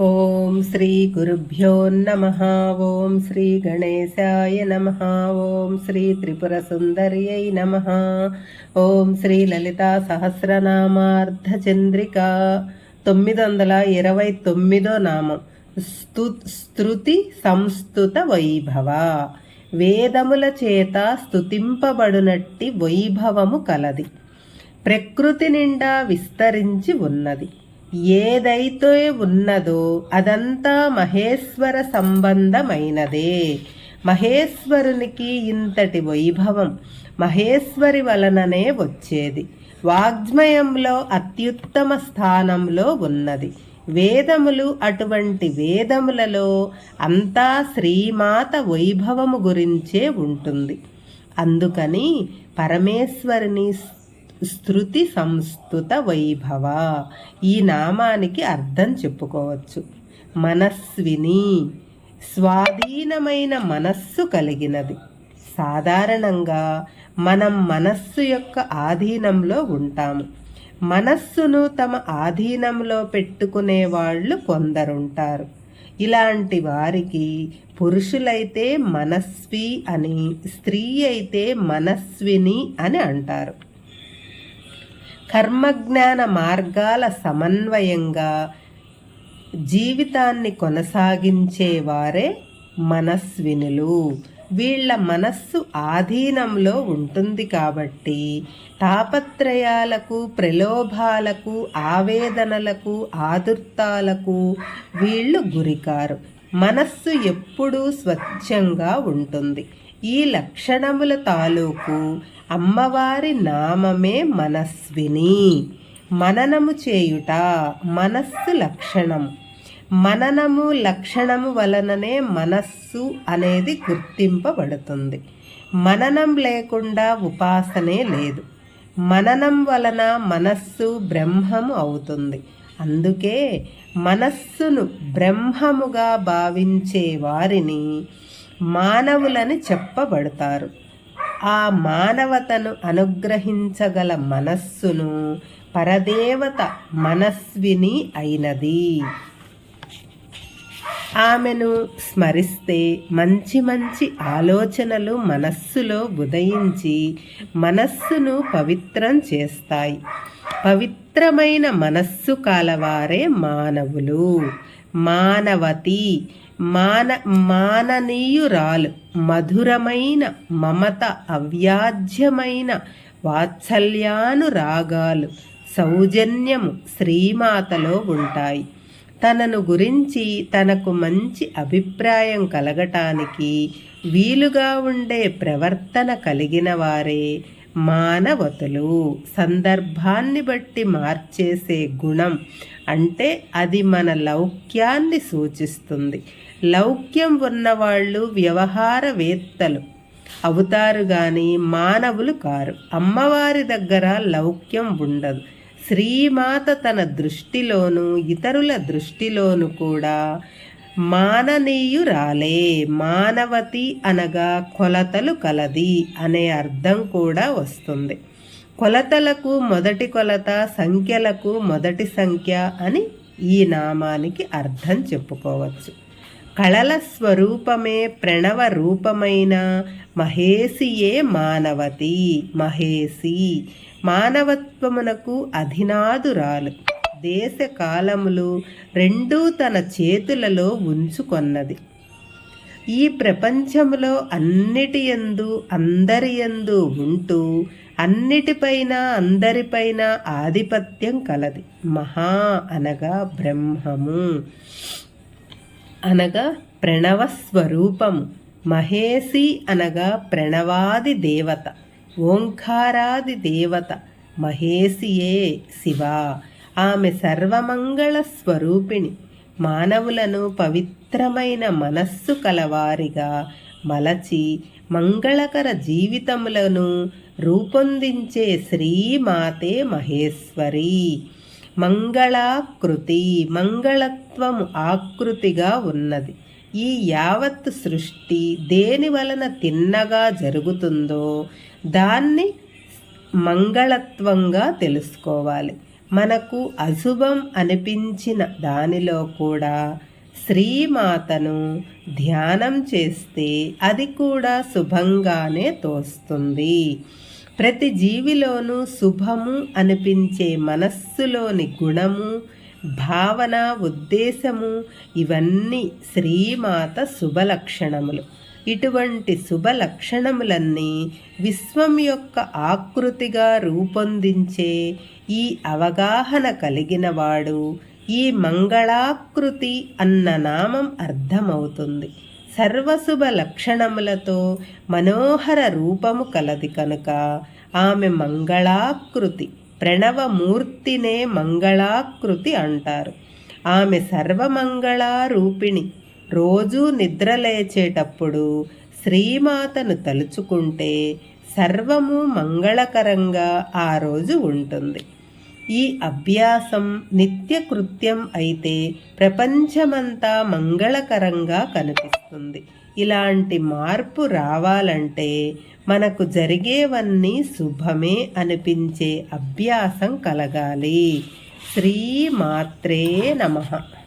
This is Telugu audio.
ఓం శ్రీ గురుభ్యో నమ. ఓం శ్రీ గణేశాయ నమ. ఓం శ్రీ త్రిపుర సుందర్యై నమ. ఓం శ్రీ లలితా సహస్రనామార్ధచంద్రిక తొమ్మిది వందల ఇరవై తొమ్మిదో నామం. స్తు స్తృతి సంస్థుత వైభవ. వేదముల చేత స్తుతింపబడునట్టి వైభవము కలది. ప్రకృతి నిండా విస్తరించి ఉన్నది. ఏదైతే ఉన్నదో అదంతా మహేశ్వర సంబంధమైనదే. మహేశ్వరునికి ఇంతటి వైభవం మహేశ్వరి వలననే వచ్చేది. వాగ్మయంలో అత్యుత్తమ స్థానంలో ఉన్నది. వేదములు అటువంటి వేదములలో అంతా శ్రీమాత వైభవము గురించే ఉంటుంది. అందుకని పరమేశ్వరిని స్థృతి సంస్థుత వైభవ. ఈ నామానికి అర్థం చెప్పుకోవచ్చు. మనస్విని స్వాధీనమైన మనస్సు కలిగినది. సాధారణంగా మనం మనస్సు యొక్క ఆధీనంలో ఉంటాము. మనస్సును తమ ఆధీనంలో పెట్టుకునే వాళ్ళు కొందరుంటారు. ఇలాంటి వారికి పురుషులైతే మనస్వి అని స్త్రీ అయితే మనస్విని అని అంటారు. కర్మజ్ఞాన మార్గాల సమన్వయంగా జీవితాన్ని కొనసాగించేవారే మనస్వినులు. వీళ్ళ మనస్సు ఆధీనంలో ఉంటుంది కాబట్టి తాపత్రయాలకు ప్రలోభాలకు ఆవేదనలకు ఆదుర్తాలకు వీళ్ళు గురికారు. మనస్సు ఎప్పుడూ స్వచ్ఛంగా ఉంటుంది. ఈ లక్షణముల తాలూకు అమ్మవారి నామమే మనస్విని. మననము చేయుట మనస్సు లక్షణం. మననము లక్షణము వలననే మనస్సు అనేది గుర్తింపబడుతుంది. మననం లేకుండా ఉపాసనే లేదు. మననం వలన మనస్సు బ్రహ్మము అవుతుంది. అందుకే మనస్సును బ్రహ్మముగా భావించే వారిని మానవులని చెప్పబడతారు. ఆ మానవతను అనుగ్రహించగల మనస్సును పరదేవత మనస్విని అయినది. ఆమెను స్మరిస్తే మంచి మంచి ఆలోచనలు మనస్సులో ఉదయించి మనస్సును పవిత్రం చేస్తాయి. పవిత్రమైన మనస్సు కాలవారే మానవులు. మానవతి మాన మాననీయురాలు మధురమైన మమత అవ్యాజ్యమైన వాత్సల్యానురాగాలు సౌజన్యము శ్రీమాతలో ఉంటాయి. తనను గురించి తనకు మంచి అభిప్రాయం కలగటానికి వీలుగా ఉండే ప్రవర్తన కలిగిన వారే మానవతులు సందర్భాన్ని బట్టి మార్చేసే గుణం అంటే అది మన లౌక్యాన్ని సూచిస్తుంది. లౌక్యం ఉన్నవాళ్ళు వ్యవహారవేత్తలు. అవుతారు కానీ మానవులు కారు. అమ్మవారి దగ్గర లౌక్యం ఉండదు. శ్రీమాత తన దృష్టిలోను ఇతరుల దృష్టిలోను కూడా మాననీయురాలే మానవతి అనగా కొలతలు కలది అనే అర్థం కూడా వస్తుంది. కొలతలకు మొదటి కొలత సంఖ్యలకు మొదటి సంఖ్య అని ఈ నామానికి అర్థం చెప్పుకోవచ్చు. కళల స్వరూపమే ప్రణవ రూపమైన మహేసియే మానవతి మహేసి మానవత్వమునకు అధినాదురాలు. దేశ కాలములు రెండూ తన చేతులలో ఉంచుకొన్నది. ఈ ప్రపంచములో అన్నిటి ఎందు అందరి ఎందు ఉంటూ అన్నిటిపైన అందరిపైన ఆధిపత్యం కలది. మహా అనగా బ్రహ్మము. అనగా ప్రణవస్వరూపము. మహేసి అనగా ప్రణవాది దేవత. ఓంకారాది దేవత. మహేసియే శివ. ఆమె సర్వమంగళ స్వరూపిణి. మానవులను పవిత్రమైన మనస్సు కలవారిగా మలచి మంగళకర జీవితములను రూపొందించే శ్రీమాతే మహేశ్వరి. మంగళాకృతి మంగళత్వము ఆకృతిగా ఉన్నది. ఈ యావత్ సృష్టి దేని వలన తిన్నగా జరుగుతుందో దాన్ని మంగళత్వంగా తెలుసుకోవాలి. మనకు అశుభం అనిపించిన దానిలో కూడా శ్రీమాతను ధ్యానం చేస్తే అది కూడా శుభంగానే తోస్తుంది. ప్రతి జీవిలోనూ శుభము అనిపించే మనస్సులోని గుణము భావన ఉద్దేశము ఇవన్నీ శ్రీమాత శుభలక్షణములు. ఇటువంటి శుభ లక్షణములన్నీ విశ్వం యొక్క ఆకృతిగా రూపొందించే ఈ అవగాహన కలిగినవాడు ఈ మంగళాకృతి అన్న నామం అర్థమవుతుంది. సర్వశుభ లక్షణములతో మనోహర రూపము కలది కనుక ఆమె మంగళాకృతి ప్రణవమూర్తినే మంగళాకృతి అంటారు. ఆమె సర్వమంగళారూపిణి రోజూ నిద్రలేచేటప్పుడు శ్రీమాతను తలుచుకుంటే సర్వము మంగళకరంగా ఆ రోజు ఉంటుంది. ఈ అభ్యాసం నిత్యకృత్యం అయితే ప్రపంచమంతా మంగళకరంగా కనిపిస్తుంది. ఇలాంటి మార్పు రావాలంటే మనకు జరిగేవన్నీ శుభమే అనిపించే అభ్యాసం కలగాలి. శ్రీమాత్రే నమః.